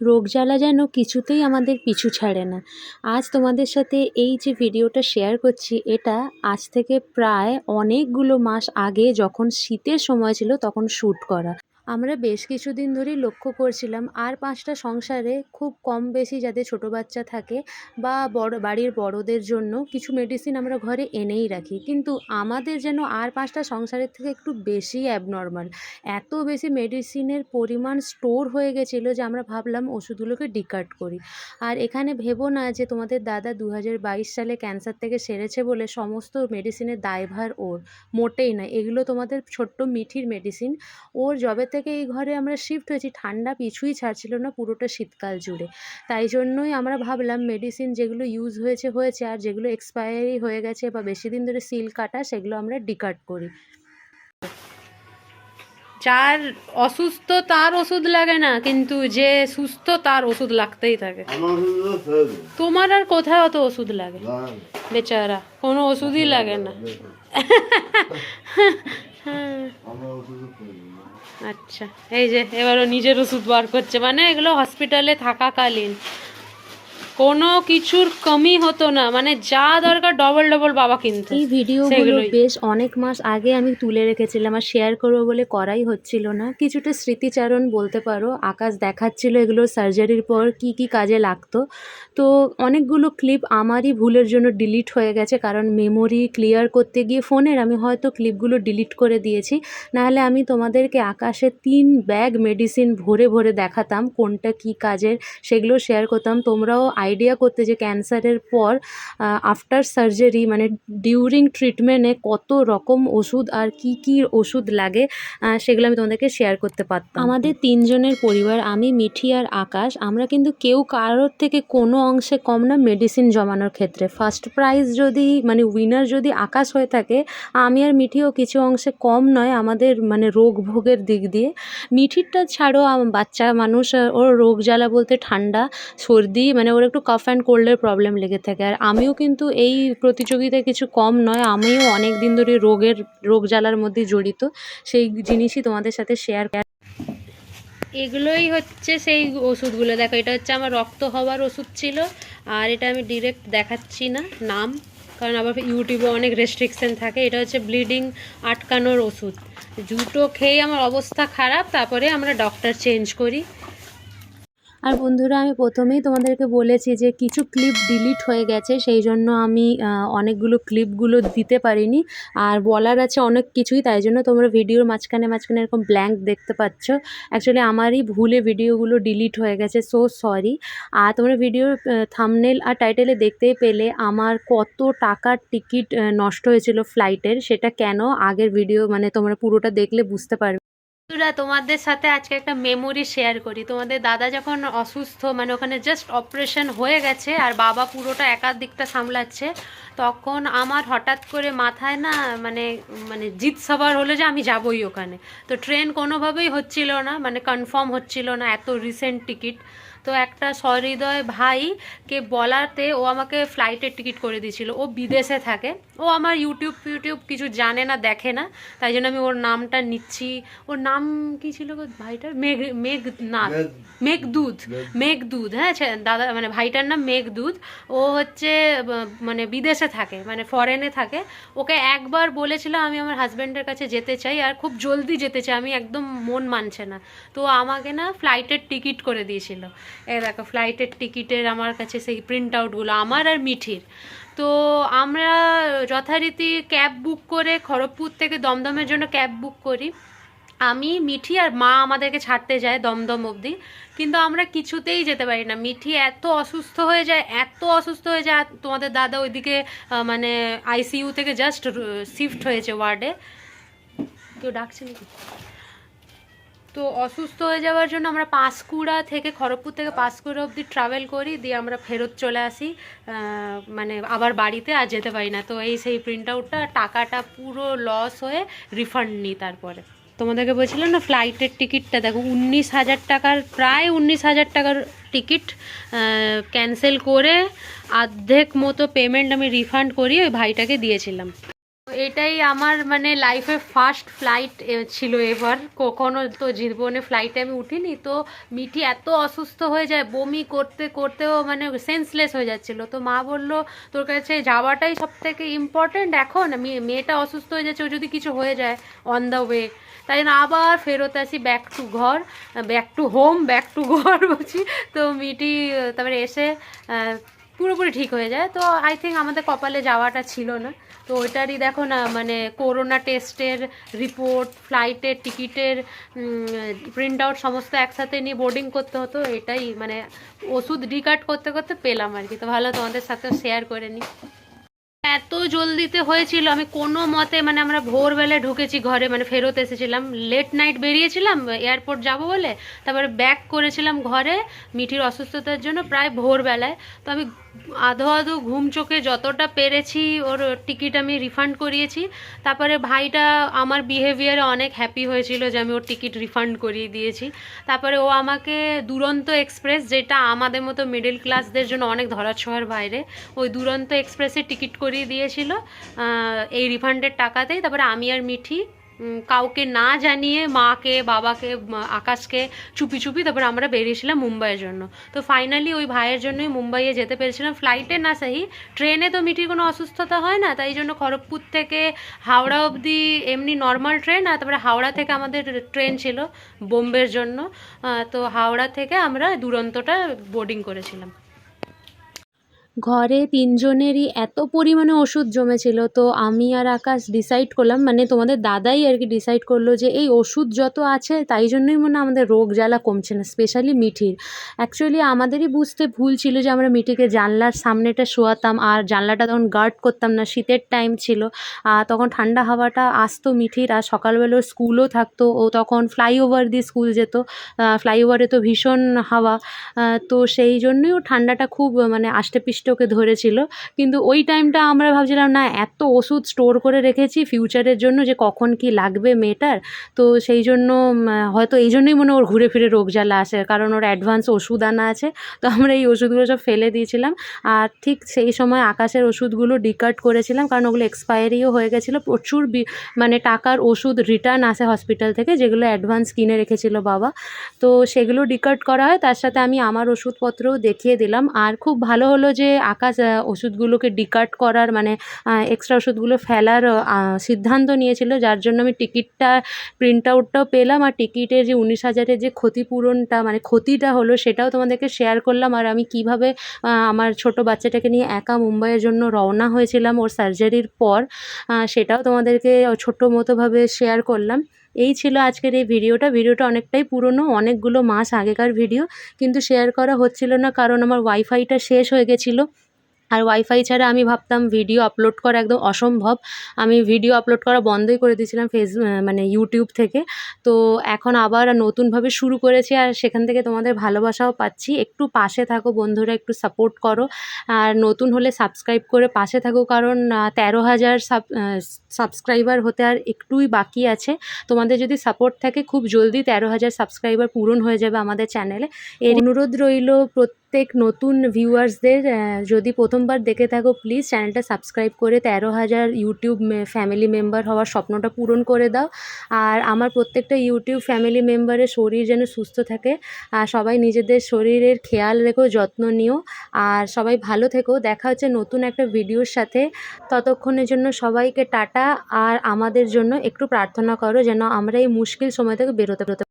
রোগ জ্বালা যেন কিছুতেই আমাদের পিছু ছাড়ে না। আজ তোমাদের সাথে এই যে ভিডিওটা শেয়ার করছি, এটা আজ থেকে প্রায় অনেকগুলো মাস আগে যখন শীতের সময় ছিল তখন শ্যুট করা। আমরা বেশ কিছুদিন ধরেই লক্ষ্য করছিলাম, আর পাঁচটা সংসারে খুব কম বেশি যাদের ছোট বাচ্চা থাকে বা বড়, বাড়ির বড়দের জন্য কিছু মেডিসিন আমরা ঘরে এনেই রাখি। কিন্তু আমাদের যেন আর পাঁচটা সংসারের থেকে একটু বেশি অ্যাবনর্মাল এত বেশি মেডিসিনের পরিমাণ স্টোর হয়ে গেছিল যে আমরা ভাবলাম ওষুধগুলোকে ডিকার্ড করি। আর এখানে ভেবো না যে তোমাদের দাদা দু হাজার বাইশ সালে ক্যান্সার থেকে সেরেছে বলে সমস্ত মেডিসিনের দায়ভার ওর। মোটেই না এগুলো তোমাদের ছোট্ট মিঠির মেডিসিন ওর যবে থেকে এই ঘরে আমরা শিফট হয়েছি। ঠান্ডা পিছুই ছাড়ছিল না পুরোটা শীতকাল জুড়ে। তাই জন্যই আমরা ভাবলাম মেডিসিন যেগুলো ইউজ হয়েছে হয়েছে আর যেগুলো এক্সপায়ারি হয়ে গেছে বা বেশি দিন ধরে সিল কাটা সেগুলো আমরা ডিকার্ড করি। যার অসুস্থ তার ওষুধ লাগে না কিন্তু যে সুস্থ তার ওষুধ লাগতেই থাকে। তোমার আর কোথায় অত ওষুধ লাগে? বেচারা কোনো ওষুধই লাগে না। হ্যাঁ আমার ওষুধ ফেলে দে। আচ্ছা এই যে এবারও নিজের ওষুধ বার করছে। মানে এগুলো হসপিটালে থাকাকালীন। কোনো কিছুর কমই হতো না। মানে যা দরকার ডবল ডবল বাবা কিনতো। এই ভিডিওগুলো। বেশ অনেক মাস আগে আমি তুলে রেখেছিলাম আর শেয়ার করব বলে করাই হচ্ছিল না। কিছুটা স্মৃতিচারণ বলতে পারো আকাশ দেখাচ্ছিল এগুলো সার্জারির পর কি কি কাজে লাগতো। তো অনেকগুলো ক্লিপ আমারই ভুলের জন্য ডিলিট হয়ে গেছে কারণ মেমোরি ক্লিয়ার করতে গিয়ে ফোনের আমি হয়তো ক্লিপগুলো ডিলিট করে দিয়েছি। নাহলে আমি তোমাদেরকে আকাশে তিন ব্যাগ মেডিসিন ভরে ভরে দেখাতাম কোনটা কি কাজের সেগুলো শেয়ার করতাম। তোমরাও আইডিয়া করতে যে ক্যান্সারের পর আফটার সার্জারি মানে ডিউরিং ট্রিটমেন্টে কত রকম ওষুধ আর কি কি ওষুধ লাগে সেগুলো আমি তোমাদেরকে শেয়ার করতে পারতাম। আমাদের তিনজনের পরিবার, আমি, মিঠি আর আকাশ, আমরা কিন্তু কেউ কারোর থেকে কোনো অংশে কম না মেডিসিন জমানোর ক্ষেত্রে। ফার্স্ট প্রাইজ যদি মানে উইনার যদি আকাশ হয়ে থাকে, আমি আর মিঠিও কিছু অংশে কম নয় আমাদের মানে রোগ ভোগের দিক দিয়ে। মিঠিরটা ছাড়ো বাচ্চা মানুষ, ওর রোগ জ্বালা বলতে ঠান্ডা, সর্দি মানে ওর একটু কাফ অ্যান্ড কোল্ডের প্রবলেম লেগে থাকে। আর আমিও কিন্তু এই প্রতিযোগিতায় কিছু কম নয়, আমিও অনেক দিন ধরে রোগের, রোগ জ্বালার মধ্যে জড়িত। সেই জিনিসই তোমাদের সাথে শেয়ার এগুলোই হচ্ছে সেই ওষুধগুলো। দেখো, এটা হচ্ছে আমার রক্ত হওয়ার ওষুধ ছিল, আর এটা আমি ডিরেক্ট দেখাচ্ছি না নাম, কারণ আবার ইউটিউবে অনেক রেস্ট্রিকশন থাকে। এটা হচ্ছে ব্লিডিং আটকানোর ওষুধ। দুটো খেয়ে আমার অবস্থা খারাপ, তারপরে আমরা ডক্টর চেঞ্জ করি। আর বন্ধুরা, আমি প্রথমেই তোমাদেরকে বলেছি যে কিছু ক্লিপ ডিলিট হয়ে গেছে, সেই জন্য আমি অনেকগুলো ক্লিপগুলো দিতে পারিনি। আর বলার আছে অনেক কিছুই, তাই জন্য তোমরা ভিডিওর মাঝখানে মাঝখানে এরকম ব্ল্যাঙ্ক দেখতে পাচ্ছ। অ্যাকচুয়ালি আমারই ভুলে ভিডিওগুলো ডিলিট হয়ে গেছে সো সরি আর তোমরা ভিডিওর থামনেল আর টাইটেলে দেখতেই পেলে আমার কত টাকার টিকিট নষ্ট হয়েছিল ফ্লাইটের সেটা কেন আগের ভিডিও মানে তোমরা পুরোটা দেখলে বুঝতে পারবে। বন্ধুরা, তোমাদের সাথে আজকে একটা মেমোরি শেয়ার করি। তোমাদের দাদা যখন অসুস্থ মানে ওখানে জাস্ট অপারেশন হয়ে গেছে আর বাবা পুরোটা একার দিকটা সামলাচ্ছে, তখন আমার হঠাৎ করে মাথায় না মানে মানে জিত সবার হলো যে আমি যাবই ওখানে। তো ট্রেন কোনোভাবেই হচ্ছিল না মানে কনফার্ম হচ্ছিল না এত রিসেন্ট টিকিট তো একটা সহৃদয় ভাইকে বলাতে ও আমাকে ফ্লাইটের টিকিট করে দিয়েছিল। ও বিদেশে থাকে। ও আমার ইউটিউব ফিউটিউব কিছু জানে না দেখে না। তাই জন্য আমি ওর নামটা নিচ্ছি। ওর নাম কি ছিল ভাইটার? মেঘ মেঘনাথ। মেঘ- মেঘদূত। মেঘ- মেঘদূত হ্যাঁ দাদা মানে ভাইটার নাম মেঘদূত। ও হচ্ছে মানে বিদেশে থাকে মানে ফরেনে থাকে। ওকে একবার বলেছিলাম আমি আমার হাজব্যান্ডের কাছে যেতে চাই আর খুব জলদি যেতে চাই। আমি একদম মন মানছে না। তো আমাকে না ফ্লাইটের টিকিট করে দিয়েছিল। এ দেখো ফ্লাইটের টিকিটের আমার কাছে সেই প্রিন্ট আউটগুলো আমার আর মিঠির। তো আমরা যথারীতি ক্যাব বুক করে খড়গপুর থেকে দমদমের জন্য ক্যাব বুক করি। আমি, মিঠি আর মা আমাদেরকে ছাড়তে যায় দমদম অবধি। কিন্তু আমরা কিছুতেই যেতে পারি না। মিঠি এত অসুস্থ হয়ে যায়, এত অসুস্থ হয়ে যায় তোমাদের দাদা ওইদিকে মানে আইসিইউ থেকে জাস্ট শিফট হয়েছে ওয়ার্ডে কেউ ডাকছে নাকি? তো অসুস্থ হয়ে যাওয়ার জন্য আমরা পাঁশকুড়া থেকে, খড়গপুর থেকে পাঁশকুড়া অবধি ট্রাভেল করি, দিয়ে আমরা ফেরত চলে আসি। মানে আবার বাড়িতে আর যেতে পারি না। তো এই সেই প্রিন্ট আউটটা টাকাটা পুরো লস হয়ে রিফান্ড নিই তারপরে। তোমাদেরকে বলছিলাম না ফ্লাইটের টিকিটটা দেখো উনিশ হাজার টাকার, প্রায় উনিশ হাজার টাকার টিকিট ক্যান্সেল করে অর্ধেক মতো পেমেন্ট আমি রিফান্ড করি ওই ভাইটাকে দিয়েছিলাম। এটাই আমার মানে লাইফে ফার্স্ট ফ্লাইট ছিল এবার। কখনো তো জীবনে ফ্লাইটে আমি উঠিনি, তো মিঠি এত অসুস্থ হয়ে যায়, বমি করতে করতেও মানে সেন্সলেস হয়ে যাচ্ছিল। তো মা বলল, তোর কাছে যাওয়াটাই সব থেকে ইম্পর্টেন্ট এখন মেয়েটা অসুস্থ হয়ে যাচ্ছে, ও যদি কিছু হয়ে যায় অন দ্য ওয়ে তাই জন্য আবার ফেরত আসি ব্যাক টু ঘর back to home back to ঘর বলছি। তো মিটি তারপরে এসে পুরোপুরি ঠিক হয়ে যায়। তো আই থিঙ্ক আমাদের কপালে যাওয়াটা ছিল না। তো ওইটারই দেখো না মানে করোনা টেস্টের রিপোর্ট ফ্লাইটের টিকিটের প্রিন্ট আউট সমস্ত একসাথে নিয়ে বোর্ডিং করতে হতো। এটাই মানে ওষুধ ডিকার্ড করতে করতে পেলাম আর কি। তো ভালো তোমাদের সাথেও শেয়ার করে নিই এত জলদিতে হয়েছিল, আমি কোনো মতে মানে আমরা ভোরবেলায় ঢুকেছি ঘরে মানে ফেরত এসেছিলাম। লেট নাইট বেরিয়েছিলাম এয়ারপোর্ট যাব বলে, তারপরে ব্যাক করেছিলাম ঘরে, মিঠির অসুস্থতার জন্য প্রায় ভোরবেলায়। তো আমি আধো আধো ঘুম চোখে যতটা পেরেছি, ওর টিকিট আমি রিফান্ড করিয়েছি। তারপরে ভাইটা আমার বিহেভিয়ারে অনেক হ্যাপি হয়েছিল যে আমি ওর টিকিট রিফান্ড করিয়ে দিয়েছি। তারপরে ও আমাকে দুরন্ত এক্সপ্রেস যেটা আমাদের মতো মিডল ক্লাসদের জন্য অনেক ধরাছোঁয়ার বাইরে, ওই দুরন্ত এক্সপ্রেসে টিকিট করিয়ে দিয়েছিল এই রিফান্ডের টাকাতেই। তারপরে আমি আর মিঠি কাউকে না জানিয়ে মাকে, বাবাকে আকাশকে চুপি চুপি তারপরে আমরা বেরিয়েছিলাম মুম্বাইয়ের জন্য। তো ফাইনালি ওই ভাইয়ের জন্যই মুম্বাইয়ে যেতে পেরেছিলাম। ফ্লাইটে না সেই ট্রেনে তো মিঠির কোনো অসুস্থতা হয় না, তাই জন্য খড়গপুর থেকে হাওড়া অবধি এমনি নর্মাল ট্রেন আর তারপরে হাওড়া থেকে আমাদের ট্রেন ছিল বোম্বের জন্য। তো হাওড়া থেকে আমরা দুরন্তটা বোর্ডিং করেছিলাম। ঘরে তিনজনেরই এত পরিমাণে ওষুধ জমেছিল, তো আমি আর আকাশ ডিসাইড করলাম মানে তোমাদের দাদাই আর কি ডিসাইড করল যে এই ওষুধ যত আছে তাই জন্যই মনে আমাদের রোগ জ্বালা কমছে না স্পেশালি মিঠির। অ্যাকচুয়ালি আমাদেরই বুঝতে ভুল ছিল যে আমরা মিঠিকে জানলার সামনেটা শোয়াতাম আর জানলাটা তখন গার্ড করতাম না, শীতের টাইম ছিল। তখন ঠান্ডা হাওয়াটা আসতো মিঠির আর সকালবেলা স্কুলও থাকতো, ও তখন ফ্লাইওভার দিয়ে স্কুল যেত। ফ্লাইওভারে তো ভীষণ হাওয়া। তো সেই জন্যই ও ঠান্ডাটা খুব মানে আষ্টে পিষ্টে ওকে ধরেছিল। কিন্তু ওই টাইমটা আমরা ভাবছিলাম, না, এত ওষুধ স্টোর করে রেখেছি ফিউচারের জন্য যে কখন কি লাগবে মেয়েটার। তো সেই জন্য হয়তো এই জন্যই মনে ওর ঘুরে ফিরে রোগ জ্বালা আসে, কারণ ওর অ্যাডভান্স ওষুধ আনা আছে। তো আমরা এই ওষুধগুলো সব ফেলে দিয়েছিলাম। আর ঠিক সেই সময় আকাশের ওষুধগুলো ডিকার্ড করেছিলাম, কারণ ওগুলো এক্সপায়ারিও হয়ে গেছিল। প্রচুর মানে টাকার ওষুধ রিটার্ন আসে হসপিটাল থেকে, যেগুলো অ্যাডভান্স কিনে রেখেছিল বাবা। তো সেগুলো ডিকার্ড করা হয়। তার সাথে আমি আমার ওষুধপত্রও দেখিয়ে দিলাম। আর খুব ভালো হলো যে আকাশ ওষুধগুলোকে ডিকার্ড করার মানে এক্সট্রা ওষুধগুলো ফেলার সিদ্ধান্ত নিয়েছিল। যার জন্য আমি টিকিটটা প্রিন্ট আউটটাও পেলাম। আর টিকিটের যে উনিশ হাজারের যে ক্ষতিপূরণটা মানে ক্ষতিটা হলো, সেটাও তোমাদেরকে শেয়ার করলাম। আর আমি কীভাবে আমার ছোট বাচ্চাটাকে নিয়ে একা মুম্বাইয়ের জন্য রওনা হয়েছিলাম ওর সার্জারির পর সেটাও তোমাদেরকে ছোট্ট মতোভাবে শেয়ার করলাম। এই ছিল আজকের এই ভিডিওটা। ভিডিওটা অনেকটাই পুরনো, অনেকগুলো মাস আগেকার ভিডিও, কিন্তু শেয়ার করা হচ্ছিল না কারণ আমার ওয়াইফাইটা শেষ হয়ে গেছিল। আর ওয়াইফাই ছাড়া আমি ভাবতাম ভিডিও আপলোড করা একদম অসম্ভব। আমি ভিডিও আপলোড করা বন্ধই করে দিয়েছিলাম ফেস মানে ইউটিউব থেকে। তো এখন আবার নতুনভাবে শুরু করেছি আর সেখান থেকে তোমাদের ভালোবাসাও পাচ্ছি। একটু পাশে থাকো বন্ধুরা, একটু সাপোর্ট করো। আর নতুন হলে সাবস্ক্রাইব করে পাশে থাকো কারণ তেরো হাজার সাব সাবস্ক্রাইবার হতে আর একটুই বাকি আছে। তোমাদের যদি সাপোর্ট থাকে, খুব জলদি তেরো হাজার সাবস্ক্রাইবার পূরণ হয়ে যাবে আমাদের চ্যানেলে এর অনুরোধ রইল প্রত্যেক নতুন ভিউয়ার্সদের যদি প্রথমবার দেখে থাকো প্লিজ চ্যানেলটা সাবস্ক্রাইব করে তেরো হাজার ইউটিউব ফ্যামিলি মেম্বার হওয়ার স্বপ্নটা পূরণ করে দাও। আর আমার প্রত্যেকটা ইউটিউব ফ্যামিলি মেম্বারের শরীর যেন সুস্থ থাকে। আর সবাই নিজেদের শরীরের খেয়াল রেখো, যত্ন নিও। আর সবাই ভালো থেকো। দেখা হচ্ছে নতুন একটা ভিডিওর সাথে। ততক্ষণের জন্য সবাইকে টাটা। আর আমাদের জন্য একটু প্রার্থনা করো যেন আমরা এই মুশকিল সময় থেকে বেরোতে বেরোতে